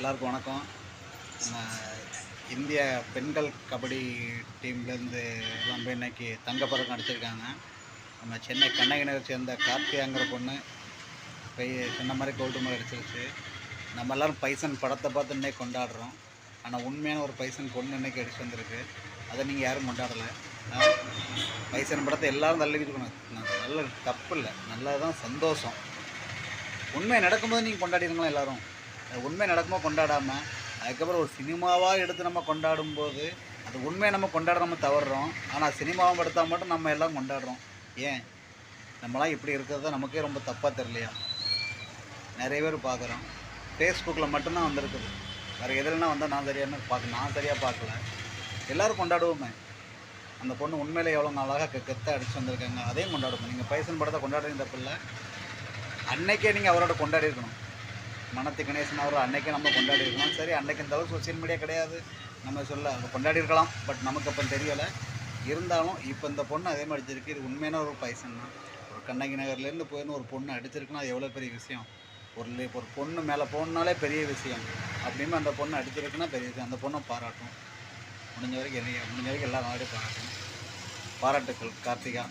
எல்லாருக்கும் வணக்கம். நம்ம இந்திய பெண்கள் கபடி டீம்லேருந்து எல்லாம் போய் இன்னைக்கு தங்கப்பதக்கம் அடிச்சிருக்காங்க. நம்ம சென்னை கண்ணகி சேர்ந்த கார்த்தியாங்கிற பொண்ணு பை சொன்ன மாதிரி கோல்டு மாதிரி அடிச்சிருச்சு. நம்ம எல்லாரும் பைசன் படத்தை பார்த்து இன்னைக்கு கொண்டாடுறோம். ஆனால் உண்மையான ஒரு பைசன் பொண்ணு இன்னைக்கு அடிச்சு வந்திருக்கு. அதை நீங்கள் யாரும் கொண்டாடலை. பைசன் படத்தை எல்லாரும் தள்ளிக்கிட்டு இருக்கணும் நல்ல தப்பு இல்லை. நல்லதான் சந்தோஷம். உண்மை நடக்கும்போது நீங்கள் கொண்டாடிடுங்களா எல்லோரும். உண்மை நடக்குமோ கொண்டாடாமல் அதுக்கப்புறம் ஒரு சினிமாவாக எடுத்து நம்ம கொண்டாடும்போது அது உண்மையை நம்ம கொண்டாட நம்ம தவறுறோம். ஆனால் சினிமாவும் எடுத்தால் மட்டும் நம்ம எல்லாம் கொண்டாடுறோம். ஏன்? நம்மளாம் இப்படி இருக்கிறது தான் நமக்கே ரொம்ப தப்பாக தெரியலையா? நிறைய பேர் பார்க்குறோம். ஃபேஸ்புக்கில் மட்டும்தான் வந்திருக்குது. வேறு எதுலனா வந்தால் நான் சரியான பார்க்க நான் சரியாக பார்க்கல. எல்லோரும் கொண்டாடுவோமே. அந்த பொண்ணு உண்மையில் எவ்வளோ நாளாக கெ கெத்த அடித்து வந்திருக்காங்க. அதையும் கொண்டாடுவோம். நீங்கள் பைசன் படத்தை கொண்டாடுறீங்க தப்பில்லை அன்னைக்கே நீங்கள் அவரோட கொண்டாடி இருக்கணும் மனத்து கணேசன் அவர் அன்னைக்கே நம்ம கொண்டாடி இருக்கணும் சரி அன்னைக்கு இந்த அளவுக்கு சோசியல் மீடியா கிடையாது. நம்ம சொல்ல அதை கொண்டாடி இருக்கலாம் பட் நமக்கு அப்போ தெரியலை. இருந்தாலும் இப்போ இந்த பொண்ணு அதே மாதிரி அடிச்சிருக்கு இது உண்மையான ஒரு பைசன் தான். ஒரு கண்ணகி நகர்லேருந்து போயிருந்து ஒரு பொண்ணு அடிச்சிருக்குன்னா அது எவ்வளோ பெரிய விஷயம்? ஒரு ஒரு பொண்ணு மேலே போகணுனாலே பெரிய விஷயம். அப்படின்னு அந்த பொண்ணு அடிச்சிருக்குன்னா பெரிய விஷயம். அந்த பொண்ணை பாராட்டும். முடிஞ்ச வரைக்கும் என்னைய முடிஞ்ச வரைக்கும் எல்லா நாளையும் பாராட்டும். பாராட்டுக்கள் கார்த்திகா.